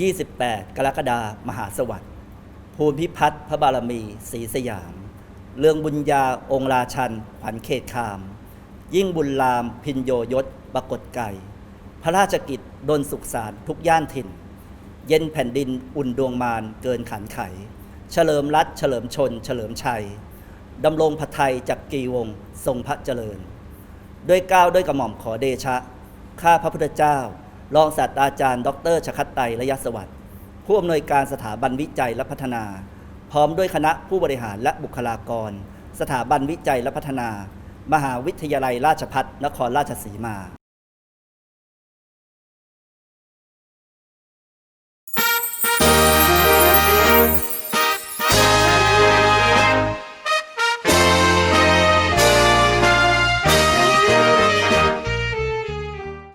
28 กรกฎาคมหาสวัสดิ์ภูมิพิพัฒน์พระบารมีศรีสยาม เรืองบุญญาองค์ราชันขวัญเขตคาม ยิ่งบุญรามพินโยยศปรากฏไก่พระราชกิจดนสุขสารทุกย่านถิ่น เย็นแผ่นดินอุ่นดวงมารเกินขันไข เฉลิมรัฐเฉลิมชน เฉลิมชัยดำรงพระไทยจากกีวงทรงพระเจริญ ด้วยก้าวด้วยกระหม่อมขอเดชะ ข้าพระพุทธเจ้า รองศาสตราจารย์ ดรชคัตไตรระยะสวัสดิ์ผู้อำนวยการสถาบันวิจัยและพัฒนา พร้อมด้วยคณะผู้บริหารและบุคลากร สถาบันวิจัยและพัฒนา มหาวิทยาลัยราชพัฒนครราชสีมา